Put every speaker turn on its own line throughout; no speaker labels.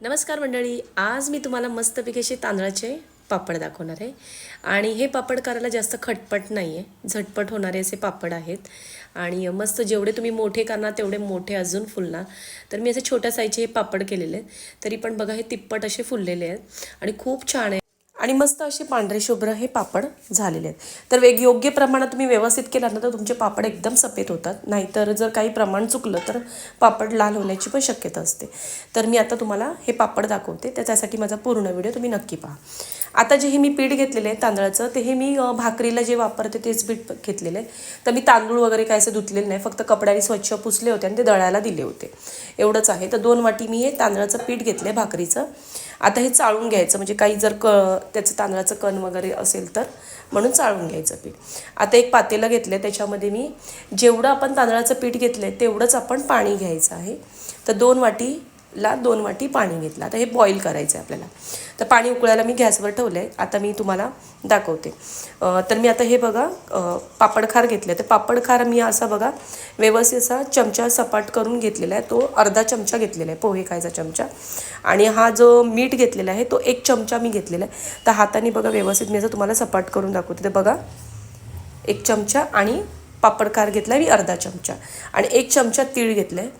नमस्कार मंडळी आज मी तुम्हाला मस्तपैकी असे तांदळाचे पापड दाखवणार आहे. आणि हे पापड करायला जास्त खटपट नाही आहे झटपट होणारे असे पापड आहेत. आणि मस्त जेवढे तुम्ही मोठे करणार तेवढे मोठे अजून फुलणार. तर मी असे छोट्या साईजचे हे पापड केलेले आहेत. तरी पण बघा हे तिप्पट असे फुललेले आहेत. आणि खूप छान आहे. आणि मस्त असे पांढरे शुभ्र हे पापड झालेले आहेत. तर वेग योग्य प्रमाणात तुम्ही व्यवस्थित केला ना तर तुमचे पापड एकदम सफेद होतात. नाहीतर जर काही प्रमाण चुकलं तर पापड लाल होण्याची पण शक्यता असते. तर मी आता तुम्हाला हे पापड दाखवते. तर त्यासाठी माझा पूर्ण व्हिडिओ तुम्ही नक्की पहा. आता जे हे मी पीठ घेतलेलं आहे तांदळाचं ते हे मी भाकरीला जे वापरते तेच पीठ घेतलेलं आहे. तर मी तांदूळ वगैरे काय असं धुतलेलं नाही. फक्त कपड्याने स्वच्छ पुसले होते आणि ते दळायला दिले होते. एवढंच आहे. तर दोन वाटी मी हे तांदळाचं पीठ घेतलं आहे भाकरीचं. आता हे चाळून घ्यायचं. म्हणजे काही जर क त्याचं तांदळाचं कण वगैरे असेल तर म्हणून चाळून घ्यायचं पीठ. आता एक पातेलं घेतलं आहे त्याच्यामध्ये मी जेवढं आपण तांदळाचं पीठ घेतलं आहे तेवढंच आपण पाणी घ्यायचं आहे. तर दोन वाटी ला दोन वाटी पाणी घेतलं. आता हे बॉईल करायचं आहे आपल्याला. तर पाणी उकळायला मी गॅसवर ठेवलं आहे आता मी तुम्हाला दाखवते. तर मी आता हे बघा पापडखार घेतलं. आहे तर पापडखार मी असा बघा व्यवस्थित असा चमचा सपाट करून घेतलेला आहे. तो अर्धा चमचा घेतलेला आहे. पोहे खायचा चमचा. आणि हा जो मीठ घेतलेला आहे तो एक चमचा मी घेतलेला आहे. तर हाताने बघा व्यवस्थित मी असं तुम्हाला सपाट करून दाखवते. तर बघा एक चमचा आणि पापडखार घेतला मी अर्धा चमचा. आणि एक चमचा तीळ घेतलं आहे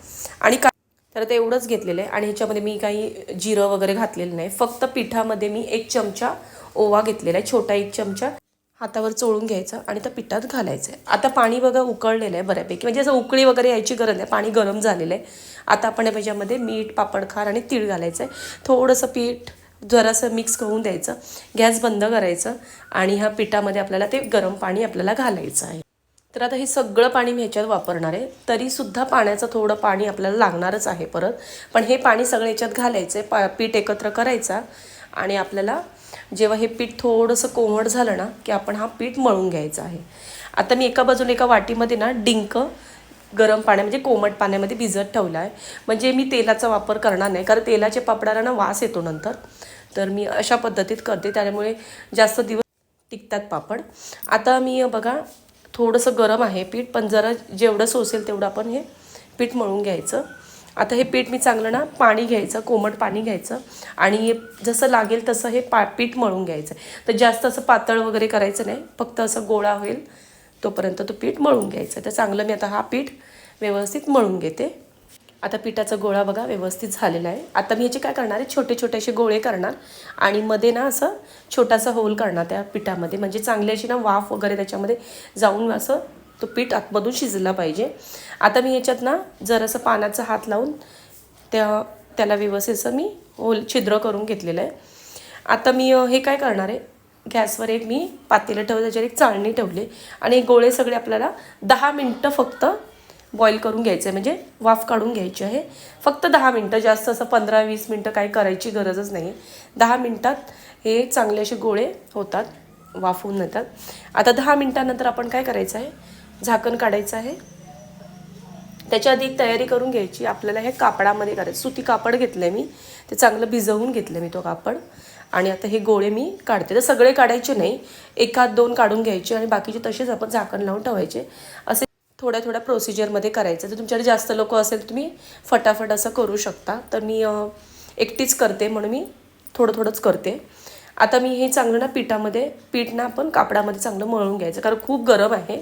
आणि का तर ते एवढंच घेतलेलं आहे. आणि ह्याच्यामध्ये मी काही जिरं वगैरे घातलेलं नाही. फक्त पिठामध्ये मी एक चमचा ओवा घेतलेला आहे. छोटा एक चमचा हातावर चोळून घ्यायचा आणि त्या पिठात घालायचं आहे आता पाणी बघा उकळलेलं आहे बऱ्यापैकी. म्हणजे असं उकळी वगैरे यायची गरज नाही. पाणी गरम झालेलं आहे. आता आपण याच्यामध्ये मीठ पापडखार आणि तीळ घालायचं आहे थोडंसं पीठ जरासं मिक्स करून द्यायचं. गॅस बंद करायचं. आणि ह्या पिठामध्ये आपल्याला ते गरम पाणी आपल्याला घालायचं आहे. तर आता हे सगळं पाणी मी ह्याच्यात वापरणार आहे. तरीसुद्धा पाण्याचं थोडं पाणी आपल्याला लागणारच आहे परत. पण हे पाणी सगळं याच्यात घालायचं आहे. पा पीठ एकत्र करायचा आणि आपल्याला जेव्हा हे पीठ थोडंसं कोमट झालं ना की आपण हा पीठ मळून घ्यायचा आहे. आता मी एका बाजूने एका वाटीमध्ये ना डिंक गरम पाण्या म्हणजे कोमट पाण्यामध्ये भिजत ठेवला आहे म्हणजे मी तेलाचा वापर करणार नाही कारण तेलाच्या पापडाला ना वास येतो नंतर. तर मी अशा पद्धतीत करते. त्यामुळे जास्त दिवस टिकतात पापड. आता मी बघा थोडंसं गरम आहे पीठ पण जरा जेवढं सोसेल तेवढं आपण हे पीठ मळून घ्यायचं. आता हे पीठ मी चांगलं ना पाणी घ्यायचं कोमट पाणी घ्यायचं आणि हे जसं लागेल तसं हे पा पीठ मळून घ्यायचं. तर जास्त असं पातळ वगैरे करायचं नाही फक्त असं गोळा होईल तोपर्यंत तो पीठ मळून घ्यायचं. तर चांगलं मी आता हा पीठ व्यवस्थित मळून घेते. आता पिठाचा गोळा बघा व्यवस्थित झालेला आहे. आता मी याचे काय करणार आहे? छोटे छोटे असे गोळे करणार. आणि मध्ये ना असं छोटासा होल करणार त्या पिठामध्ये. म्हणजे चांगली अशी ना वाफ वगैरे त्याच्यामध्ये जाऊन असं तो पीठ आतमधून शिजला पाहिजे. आता मी याच्यात ना जरासं पानाचा हात लावून त्या त्याला व्यवस्थित असं मी होल छिद्र करून घेतलेलं आहे. आता मी हे काय करणार आहे? गॅसवर एक मी पातेलं ठेवलं त्याच्यावर एक चाळणी ठेवली. आणि गोळे सगळे आपल्याला दहा मिनटं फक्त बॉईल करून घ्यायचं आहे. म्हणजे वाफ काढून घ्यायची आहे. फक्त दहा मिनटं जास्त असं पंधरा वीस मिनटं काही करायची गरजच नाही. दहा मिनटात हे चांगले असे गोळे होतात वाफ होऊन येतात आता दहा मिनटानंतर आपण काय करायचं आहे? झाकण काढायचं आहे. त्याच्या आधी एक तयारी करून घ्यायची. आपल्याला हे कापडामध्ये करायचं. सुती कापड घेतलं आहे मी. ते चांगलं भिजवून घेतलं मी तो कापड. आणि आता हे गोळे मी काढते. तर सगळे काढायचे नाही. एकात दोन काढून घ्यायचे आणि बाकीचे तसेच आपण झाकण लावून ठेवायचे. असे थोड्या थोड्या प्रोसिजरमध्ये करायचं. जर तुमच्याकडे जास्त लोक असेल तुम्ही फटाफट असं करू शकता. तर मी एकटीच करते म्हणून मी थोडं थोडंच करते. आता मी हे चांगलं ना पिठामध्ये पीठ ना आपण कापडामध्ये चांगलं मळून घ्यायचं. कारण खूप गरम आहे.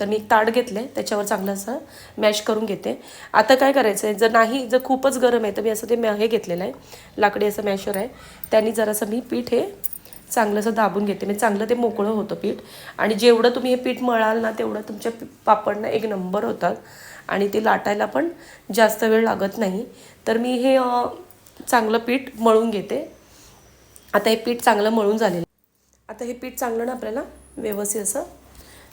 तर मी एक ताट घेतलं आहे त्याच्यावर चांगलं असं मॅश करून घेते. आता काय करायचं आहे जर नाही जर खूपच गरम आहे तर मी असं ते हे घेतलेलं आहे. लाकडी असं मॅशर आहे. त्यांनी जरासं मी पीठ हे चांगलं असं दाबून घेते. म्हणजे चांगलं ते मोकळं होतं पीठ. आणि जेवढं तुम्ही हे पीठ मळाल ना तेवढं तुमच्या पापडनं एक नंबर होतात. आणि ते लाटायला पण जास्त वेळ लागत नाही. तर मी हे चांगलं पीठ मळून घेते. आता हे पीठ चांगलं मळून झालेलं आता हे पीठ चांगलं ना आपल्याला व्यवस्थित असं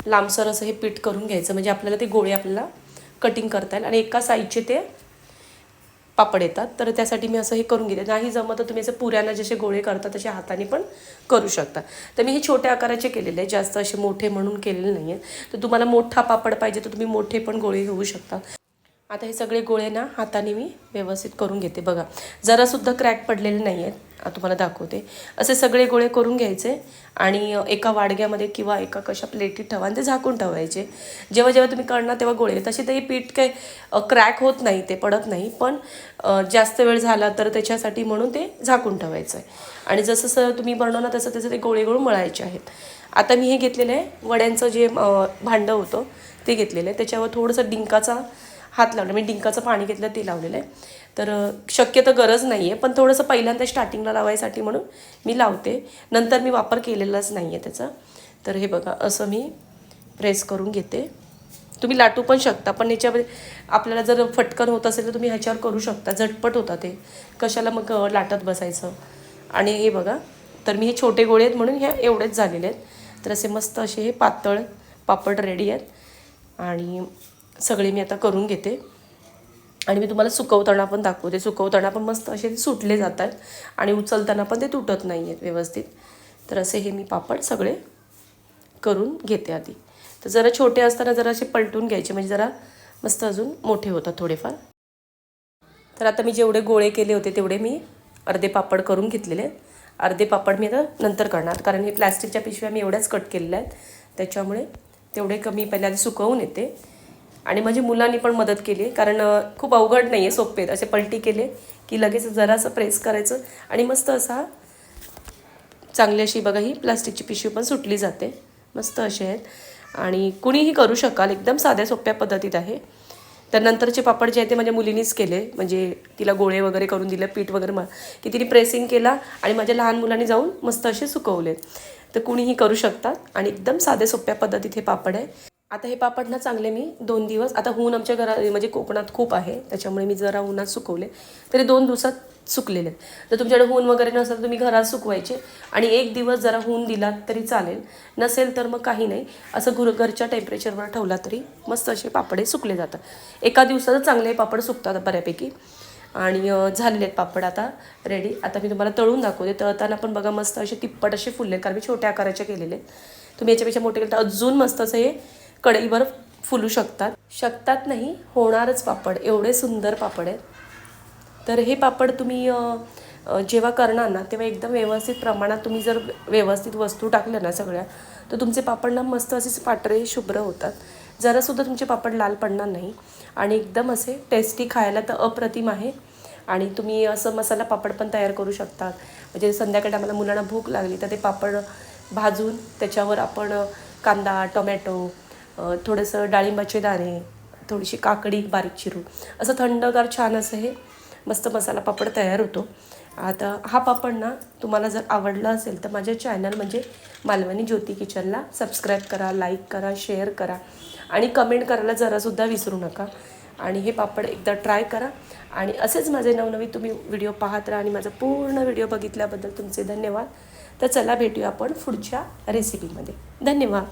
लांबसर असं हे पीठ करून घ्यायचं. म्हणजे आपल्याला ते गोळे आपल्याला कटिंग करता येईल. आणि एका साईजचे ते पापड येतात तर त्यासाठी मी असं हे करून घेते. नाही जमत तर तुम्ही असं पुऱ्यांना जसे गोळे करता तसे हाताने पण करू शकता. तर मी हे छोट्या आकाराचे केलेले आहे जास्त असे मोठे म्हणून केलेले नाही आहेत तर तुम्हाला मोठा पापड पाहिजे तर तुम्ही मोठे पण गोळे घेऊ शकता. आता हे सगळे गोळे ना हाताने मी व्यवस्थित करून घेते. बघा जरासुद्धा क्रॅक पडलेले नाही आहेत तुम्हाला दाखवते. असे सगळे गोळे करून घ्यायचे आणि एका वाडग्यामध्ये किंवा एका कशा प्लेटीत ठेवा आणि ते झाकून ठेवायचे. जेव्हा जेव्हा तुम्ही करणार तेव्हा गोळे. तसे ते पीठ काही क्रॅक होत नाही ते पडत नाही. पण जास्त वेळ झाला तर त्याच्यासाठी म्हणून ते झाकून ठेवायचं आहे. आणि जसं जसं तुम्ही बनवणार तसं तसं ते गोळे गोळ मळायचे आहेत. आता मी हे घेतलेलं आहे. वड्यांचं जे भांडं होतं ते घेतलेलं आहे. त्याच्यावर थोडंसं डिंकाचा हात लावला. मी डिंकाचं पाणी घेतलं ते लावलेलं आहे. तर शक्यतो गरज नाही आहे पण थोडंसं पहिल्यांदा स्टार्टिंगला लावायसाठी म्हणून मी लावते. नंतर मी वापर केलेलाच नाही आहे त्याचा. तर हे बघा असं मी प्रेस करून घेते. तुम्ही लाटू पण शकता पण याच्यामध्ये आपल्याला जर फटकन होत असेल तर तुम्ही ह्याच्यावर करू शकता. झटपट होता ते. कशाला मग लाटत बसायचं? आणि हे बघा तर मी हे छोटे गोळे आहेत म्हणून ह्या एवढेच झालेले आहेत. तर असे मस्त असे हे पातळ पापड रेडी आहेत. आणि सगळे मी आता करून घेते. आणि मी तुम्हाला सुकवताना पण दाखवते. सुकवताना पण मस्त असे ते सुटले जातात. आणि उचलताना पण ते तुटत नाही आहेत व्यवस्थित. तर असे हे मी पापड सगळे करून घेते आधी. तर जरा छोटे असताना जरा असे पलटून घ्यायचे. म्हणजे जरा मस्त अजून मोठे होतात थोडेफार. तर आता मी जेवढे गोळे केले होते तेवढे मी अर्धे पापड करून घेतलेले. आहेत अर्धे पापड मी आता नंतर करणार. कारण हे प्लॅस्टिकच्या पिशव्या मी एवढ्याच कट केलेल्या आहेत. त्याच्यामुळे तेवढे कमी पहिले आधी सुकवून येते. आणि माझ्या मुलांनी पण मदत केली कारण खूप अवघड नाही आहे सोपे आहेत. असे पलटी केले की लगेच जरासं प्रेस करायचं आणि मस्त असा चांगली अशी बघा ही प्लास्टिकची पिशवी पण सुटली जाते. मस्त असे आहेत. आणि कुणीही करू शकाल एकदम साध्या सोप्या पद्धतीत आहे. तर नंतरचे पापड जे आहे ते माझ्या मुलीनीच केले म्हणजे तिला गोळे वगैरे करून दिले पीठ वगैरे मा की तिने प्रेसिंग केला आणि माझ्या लहान मुलांनी जाऊन मस्त असे सुकवले तर कुणीही करू शकतात आणि एकदम साध्या सोप्या पद्धतीत हे पापड आहे. आता हे पापड ना चांगले मी दोन दिवस आता ऊन आमच्या घरा म्हणजे कोकणात खूप आहे त्याच्यामुळे मी जरा उन्हात सुकवले. तरी दोन दिवसात सुकलेले आहेत. तर तुमच्याकडे ऊन वगैरे नसेल तर तुम्ही घरात सुकवायचे. आणि एक दिवस जरा ऊन दिलात तरी चालेल. नसेल तर मग काही नाही. असं घुर घरच्या टेम्परेचरवर ठेवला तरी मस्त असे पापडे सुकले जातात. एका दिवसात चांगले पापड सुकतात बऱ्यापैकी. आणि झालेले आहेत पापड आता रेडी आता मी तुम्हाला तळून दाखवते. तळताना पण बघा मस्त असे तिप्पट असे फुलले कारण मी छोट्या आकाराचे केलेले आहेत. तुम्ही याच्यापेक्षा मोठे केले तर अजून मस्त असं हे कढईवर फुलू शकतात. शकतात नाही होणारच पापड. एवढे सुंदर पापड आहेत. तर हे पापड तुम्ही जेव्हा करणार ना तेव्हा एकदम व्यवस्थित प्रमाणात तुम्ही जर व्यवस्थित वस्तू टाकल्या ना सगळ्या तर तुमचे पापड ना मस्त असे पाटरे शुभ्र होतात. जरासुद्धा तुमचे पापड लाल पडणार नाही. आणि एकदम असे टेस्टी खायला तर अप्रतिम आहे. आणि तुम्ही असं मसाला पापड पण तयार करू शकतात म्हणजे संध्याकाळी आम्हाला मुलांना भूक लागली तर ते पापड भाजून त्याच्यावर आपण कांदा टोमॅटो थोडंसं डाळिंबाचे दाणे थोडीशी काकडी बारीक चिरून. असं थंडगार छान असं हे मस्त मसाला पापड तयार होतो. आता हा पापड ना तुम्हाला जर आवडला असेल तर माझ्या चॅनल म्हणजे मालवणी ज्योती किचनला सबस्क्राईब करा लाईक करा शेअर करा आणि कमेंट करायला जरासुद्धा विसरू नका. आणि हे पापड एकदा ट्राय करा. आणि असेच माझे नवनवीन तुम्ही व्हिडिओ पाहत राहा आणि माझा पूर्ण व्हिडिओ बघितल्याबद्दल तुमचे धन्यवाद. तर चला भेटूया आपण पुढच्या रेसिपीमध्ये धन्यवाद.